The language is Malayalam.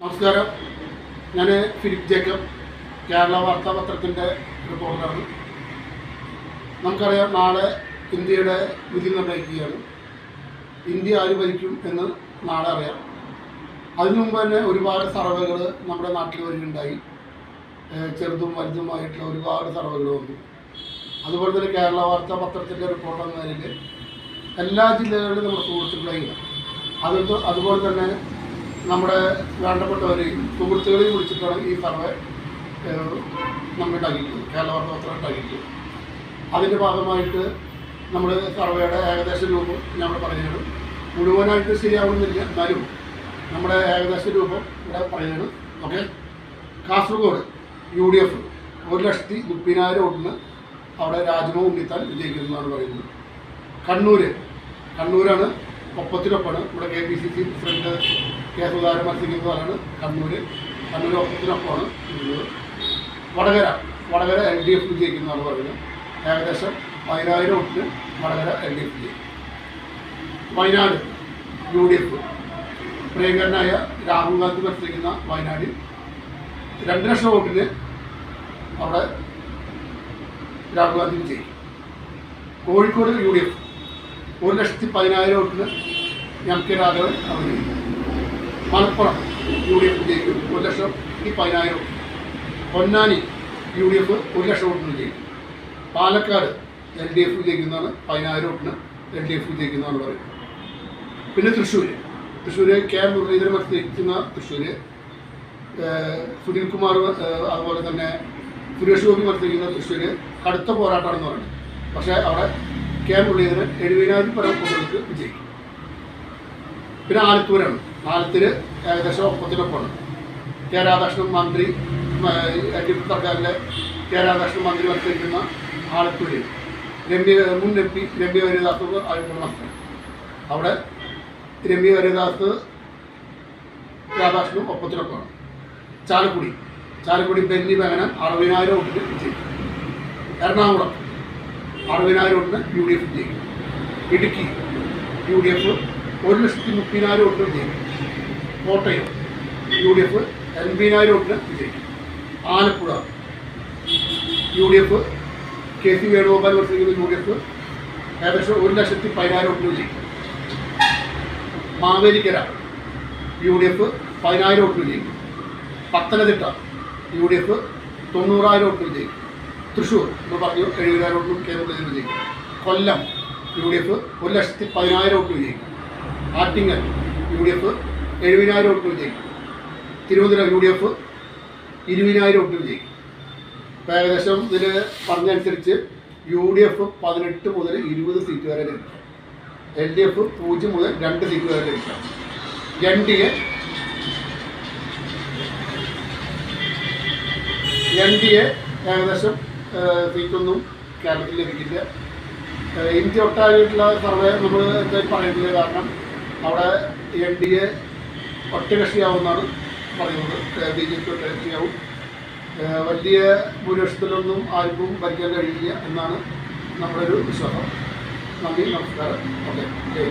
നമസ്കാരം. ഞാൻ ഫിലിപ്പ് ജേക്കബ് കേരള വാർത്താപത്രത്തിന്റെ റിപ്പോർട്ടറാണ് നമുക്കറിയാം നാളെ ഇന്ത്യയുടെ വിധി നിർണയിക്കുകയാണ്. ഇന്ത്യ ആര് ഭരിക്കും എന്ന് നാളെ അറിയാം. അതിനു മുമ്പ് തന്നെ ഒരുപാട് സർവേകൾ നമ്മുടെ നാട്ടിൽ വരികയുണ്ടായി. ചെറുതും വലുതുമായിട്ടുള്ള ഒരുപാട് സർവേകൾ വന്നു. അതുപോലെ തന്നെ കേരള വാർത്താ പത്രത്തിന്റെ റിപ്പോർട്ട് എന്ന നിലയിൽ എല്ലാ ജില്ലകളിലും നമ്മുടെ സുഹൃത്തുക്കളെയും. അത് അതുപോലെ തന്നെ നമ്മുടെ വേണ്ടപ്പെട്ടവരെയും സുഹൃത്തുക്കളെയും വിളിച്ചിട്ടാണ് ഈ സർവേ നമ്മൾ ഉണ്ടാക്കിയിട്ടുള്ളത്. കേരള വാർത്താപത്രം ഉണ്ടാക്കിയിട്ടുള്ളത്. അതിന്റെ ഭാഗമായിട്ട് നമ്മൾ സർവേയുടെ ഏകദേശ രൂപം ഞങ്ങൾ പറയുന്നത്. മുഴുവനായിട്ട് ശരിയാവണമെന്നില്ല. എന്നാലും നമ്മുടെ ഏകദേശ രൂപം ഇവിടെ പറയുന്നത്. Okay? Kasaragod U D F ഒരു ലക്ഷത്തി മുപ്പതിനായിരം വോട്ടിന് അവിടെ രാജ്മോഹൻ ഉണ്ണിത്താൻ വിജയിക്കുന്നതാണ് പറയുന്നത്. കണ്ണൂർ കണ്ണൂരാണ് ഒപ്പത്തിനൊപ്പമാണ് ഇവിടെ K P C C president K Sudhakaran മത്സരിക്കുന്നതാണ് Kannur. Kannur ഒപ്പത്തിനൊപ്പമാണ് Vadakara Vadakara L D F വിജയിക്കുന്നതാണ് പറയുന്നത്. ഏകദേശം പതിനായിരം വോട്ടിന് വടകര എൽ ഡി എഫ് വിജയിക്കും. Wayanad U D F. പ്രിയങ്കരനായ രാഹുൽ ഗാന്ധി മത്സരിക്കുന്ന വയനാടിൽ രണ്ട് ലക്ഷം വോട്ടിന് അവിടെ രാഹുൽ ഗാന്ധി വിജയിക്കും. Kozhikode U D F. ഒരു ലക്ഷത്തി പതിനായിരം വോട്ടിന് എം കെ രാഘവൻ അവിടെ മലപ്പുറം യു ഡി എഫ് വിജയിക്കും ഒരു ലക്ഷത്തി പതിനായിരം. പൊന്നാനി യു ഡി എഫ് ഒരു ലക്ഷം വോട്ടിന് ജയിക്കും. പാലക്കാട് എൽ ഡി എഫ് വിജയിക്കുന്നതാണ് പതിനായിരം വോട്ടിന് എൽ ഡി എഫ് വിജയിക്കുന്നതാണ് പറയുന്നത്. പിന്നെ തൃശ്ശൂർ തൃശ്ശൂർ കെ മുരളീധരൻ മത്സരിക്കുന്ന തൃശ്ശൂർ സുനിൽ കുമാർ അതുപോലെ തന്നെ സുരേഷ് ഗോപി മത്സരിക്കുന്ന തൃശ്ശൂർ കടുത്ത പോരാട്ടമാണെന്ന് പറയുന്നത്. പക്ഷേ അവിടെ കെ മുരളീധരൻ എഴുപതിനായിരം പരം വോട്ടുകൾക്ക് വിജയിക്കും. പിന്നെ ആലത്തൂരാണ്. ആലത്തൂർ ഏകദേശം ഒപ്പത്തിനൊപ്പമാണ് കെ രാധാകൃഷ്ണൻ മന്ത്രി എജിപ്ത് സർക്കാരിലെ കെ രാധാകൃഷ്ണൻ മന്ത്രി മത്സരിക്കുന്ന ആലത്തൂരിൽ രമ്യ മുൻ എം പി രമ്യ ഹരിദാസ് ആയിട്ടുള്ള അവിടെ രമ്യ ഹരിദാസ് രാധാകൃഷ്ണൻ ഒപ്പത്തിനൊപ്പമാണ് ചാലക്കുടി ചാലക്കുടി ബെന്നി ബഹനൻ അറുപതിനായിരം വോട്ടിന് വിജയിക്കും. എറണാകുളം അറുപതിനായിരം വോട്ടിന് യു ഡി എഫ് വിജയിക്കും. ഇടുക്കി യു ഡി എഫ് ഒരു ലക്ഷത്തി മുപ്പതിനായിരം വോട്ടിന് വിജയിക്കും. കോട്ടയം. യു ഡി എഫ് എൺപതിനായിരം വോട്ടിന് വിജയിക്കും. Alappuzha. U D F K C Venugopal മത്സരിക്കുന്ന യു ഡി എഫ് ഏകദേശം ഒരു ലക്ഷത്തി പതിനായിരം വോട്ടിന് വിജയിക്കും. മാവേലിക്കര. യു ഡി എഫ് പതിനായിരം വോട്ടിന് വിജയിക്കും. പത്തനംതിട്ട. യു ഡി എഫ് തൊണ്ണൂറായിരം വോട്ടിന് വിജയിക്കും. തൃശ്ശൂർ നമ്മൾ പറഞ്ഞു എഴുപതിനായിരം വോട്ടിനും കേരളത്തിൽ വിജയിക്കും. കൊല്ലം യു ഡി എഫ് ഒരു ലക്ഷത്തി പതിനായിരം വോട്ട് വിജയിക്കും. ആറ്റിങ്ങൽ യു ഡി എഫ് എഴുപതിനായിരം വോട്ട് വിജയിക്കും തിരുവനന്തപുരം യു ഡി എഫ് ഇരുപതിനായിരം വോട്ട് വിജയിക്കും ഇപ്പം ഏകദേശം ഇതിൽ പറഞ്ഞനുസരിച്ച് യു ഡി എഫ് പതിനെട്ട് മുതൽ ഇരുപത് സീറ്റ് വരെ ലഭിക്കും എൽ ഡി എഫ് പൂജ്യം മുതൽ രണ്ട് സീറ്റ് വരെ ലഭിക്കാം N D A N D A ഏകദേശം സീറ്റൊന്നും കേരളത്തിൽ ലഭിക്കില്ല. ഇന്ത്യ ഒട്ടായിട്ടുള്ള സർവേ നമ്മൾ പറയുന്നത് കാരണം അവിടെ എൻ ഡി എ ഒറ്റകക്ഷിയാവുമെന്നാണ് പറയുന്നത്. ബി ജെ പി ഒറ്റകക്ഷിയാവും വലിയ ഭൂരിപക്ഷത്തിലൊന്നും ആർക്കും ഭരിക്കാൻ കഴിയില്ല എന്നാണ് നമ്മുടെ ഒരു വിശ്വാസം. നന്ദി നമസ്കാരം. ഓക്കെ